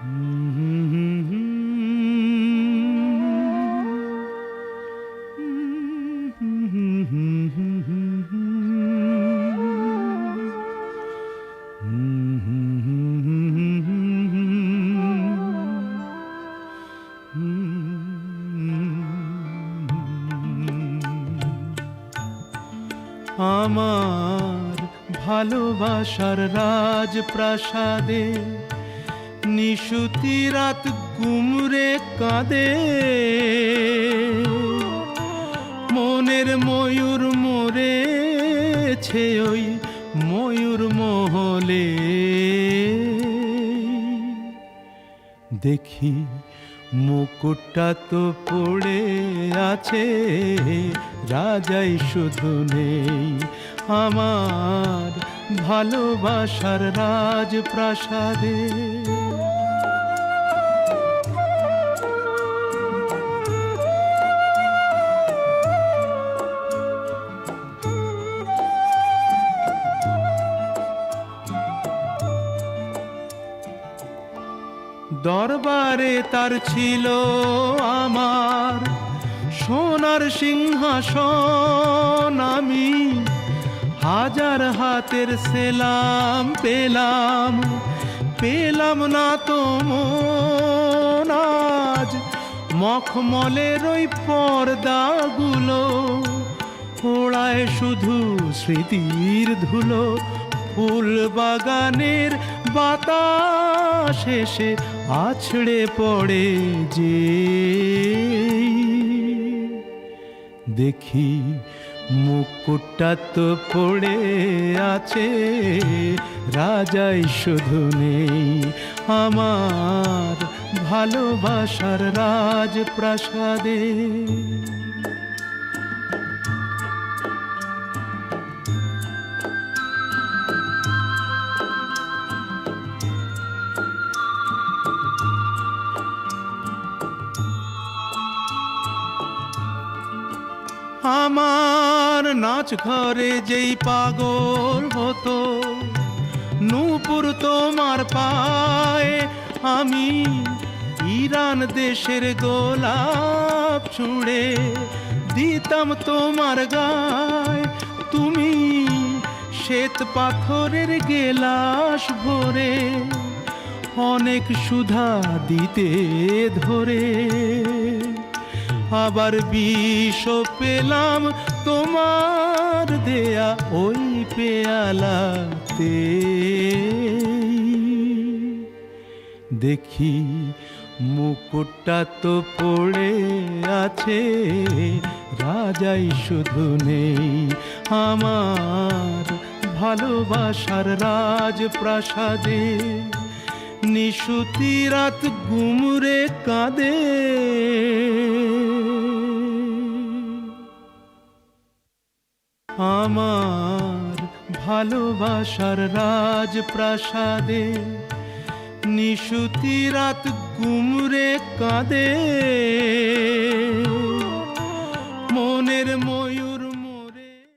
আমার ভালোবাসার রাজপ্রাসাদে নিশুতি রাত গুমরে কাঁদে। মনের ময়ূর মরেছে ওই ময়ূর মহলে। দেখি মুকুটটা তো পড়ে আছে, রাজাই শুধু নেই আমার ভালোবাসার রাজপ্রাসাদে। দরবারে তার ছিল আমার। সোনার সিংহাসন আমি হাজার হাতের সেলাম পেলাম। পেলাম না তো আজ মখমলের ওই পর্দাগুলো পোড়ায় শুধু স্মৃতির ধুলো। ফুল বাগানের বাতাস এসে আছড়ে পড়ে যে। দেখি মুকুটটা তো পড়ে আছে, রাজাই শুধু নেই আমার ভালোবাসার রাজপ্রাসাদে। আমার নাচ ঘরে যেই পাগল হতো, নূপুর তোমার পায়ে আমি ইরান দেশের গোলাপ ছুঁড়ে দিতাম তোমার গায়ে। তুমি শ্বেত পাথরের গেলাস ভরে অনেক সুধা দিতে ধরে। আবার বিষ পেলাম তোমার দেয়া ওই পেয়ালাতে। দেখি মুকুটটা তো পড়ে আছে, রাজাই শুধু নেই আমার ভালোবাসার রাজপ্রাসাদে। নিশুতি রাত গুমরে কাঁদে আমার ভালোবাসার রাজপ্রাসাদে নিশুতি রাত গুমরে কাঁদে।